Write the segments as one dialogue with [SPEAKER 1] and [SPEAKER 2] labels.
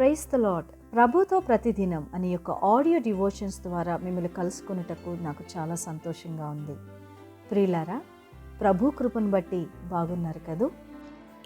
[SPEAKER 1] Price the lord ప్రభుతో ప్రతిదినం అనే యొక్క ఆడియో డివోషన్స్ ద్వారా మిమ్మల్ని కలుసుకున్నటకు నాకు చాలా సంతోషంగా ఉంది. ప్రియులారా ప్రభు కృపను బట్టి బాగున్నారు కదూ?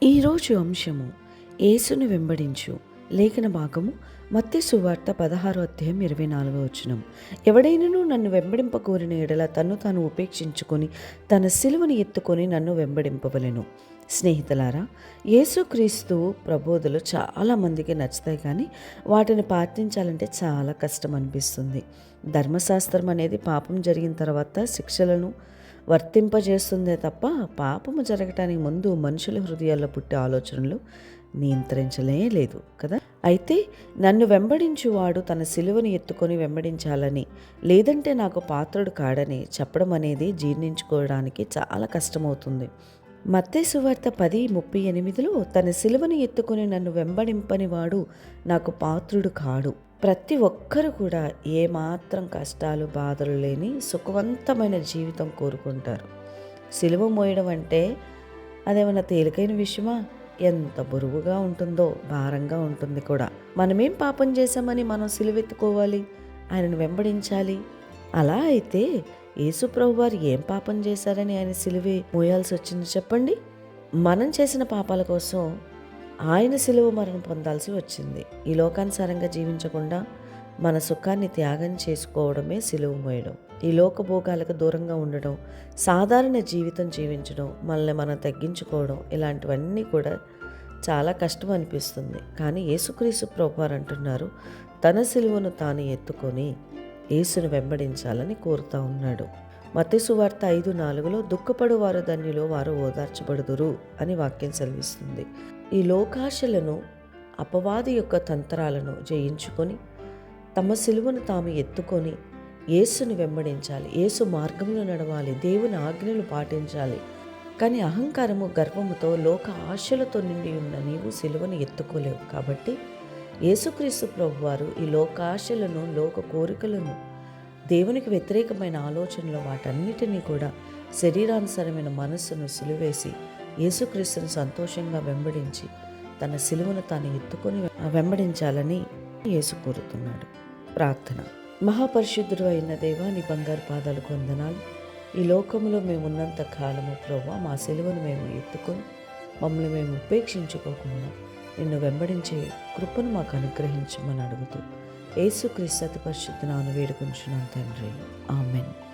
[SPEAKER 2] ఈరోజు అంశము యేసును వెంబడించు. లేఖన భాగము మత్తి సువార్త పదహారో అధ్యాయం ఇరవై నాలుగో వచనం. ఎవడైనను నన్ను వెంబడింపకూరిన ఎడల తను తాను ఉపేక్షించుకొని తన సిలువను ఎత్తుకొని నన్ను వెంబడింపవలెను. స్నేహితులారా యేసుక్రీస్తు ప్రబోధలు చాలా మందికి నచ్చుతాయి కానీ వాటిని పాటించాలంటే చాలా కష్టం అనిపిస్తుంది. ధర్మశాస్త్రం అనేది పాపం జరిగిన తర్వాత శిక్షలను వర్తింపజేస్తుందే తప్ప పాపము జరగటానికి ముందు మనుషుల హృదయాల్లో పుట్టే ఆలోచనలు నియంత్రించలే లేదు కదా? అయితే నన్ను వెంబడించువాడు తన సిలువని ఎత్తుకొని వెంబడించాలని లేదంటే నాకు పాత్రుడు కాడని చెప్పడం అనేది జీర్ణించుకోవడానికి చాలా కష్టమవుతుంది. మత్తే సువార్త పది ముప్పై ఎనిమిదిలో తన సిలువను ఎత్తుకొని నన్ను వెంబడింపని వాడు నాకు పాత్రుడు కాడు. ప్రతి ఒక్కరు కూడా ఏమాత్రం కష్టాలు బాధలు లేని సుఖవంతమైన జీవితం కోరుకుంటారు. సిలువ మోయడం అంటే అదేమన్నా తేలికైన విషయమా? ఎంత బరువుగా ఉంటుందో భారంగా ఉంటుంది కూడా. మనమేం పాపం చేశామని మనం సిలువెత్తుకోవాలి? ఆయనను వెంబడించాలి? అలా అయితే యేసుప్రభు వారు ఏం పాపం చేశారని ఆయన సిలువే మోయాల్సి వచ్చింది చెప్పండి? మనం చేసిన పాపాల కోసం ఆయన సిలువ మరణం పొందాల్సి వచ్చింది. ఈ లోకానుసారంగా జీవించకుండా మన సుఖాన్ని త్యాగం చేసుకోవడమే సిలువ మోయడం. ఈ లోకభోగాలకు దూరంగా ఉండడం సాధారణ జీవితం జీవించడం మనల్ని మనం తగ్గించుకోవడం ఇలాంటివన్నీ కూడా చాలా కష్టం అనిపిస్తుంది. కానీ యేసుక్రీసు ప్రభువారు అంటున్నారు తన సిలువను తాను ఎత్తుకొని యేసును వెంబడించాలని కోరుతా ఉన్నాడు. మతేసు ఐదు నాలుగులో దుఃఖపడు వారు ధన్యులో వారు ఓదార్చబడుదురు అని వాక్యం సెలవిస్తుంది. ఈ లోకాశలను అపవాది యొక్క తంత్రాలను జయించుకొని తమ సిలువను తాము ఎత్తుకొని యేసును వెంబడించాలి. యేసు మార్గంలో నడవాలి. దేవుని ఆజ్ఞలు పాటించాలి. కానీ అహంకారము గర్వముతో లోక ఆశలతో నిండి ఉన్న నీవు సిలువను ఎత్తుకోలేవు. కాబట్టి యేసుక్రీస్తు ప్రభువారు ఈ లోక ఆశలను లోక కోరికలను దేవునికి వ్యతిరేకమైన ఆలోచనలు వాటన్నిటినీ కూడా శరీరానుసరమైన మనస్సును సిలువేసి యేసుక్రీస్తును సంతోషంగా వెంబడించి తన సిలువను తాను ఎత్తుకొని వెంబడించాలని యేసు కోరుతున్నాడు. ప్రార్థన. మహాపరిశుద్ధుడు అయిన దేవా నీ బంగారు పాదాలకు వందనాలు. ఈ లోకంలో మేము ఉన్నంత కాలము ప్రభా మా సెలవును మేము ఎత్తుకొని మమ్మల్ని మేము ఉపేక్షించుకోకుండా నిన్ను వెంబడించే కృపను మాకు అనుగ్రహించమని అడుగుతూ ఏసుక్రీస్తు అతి పరిశుద్ధ నాను వేడుకుంటున్నాను తండ్రి. ఆమెన్.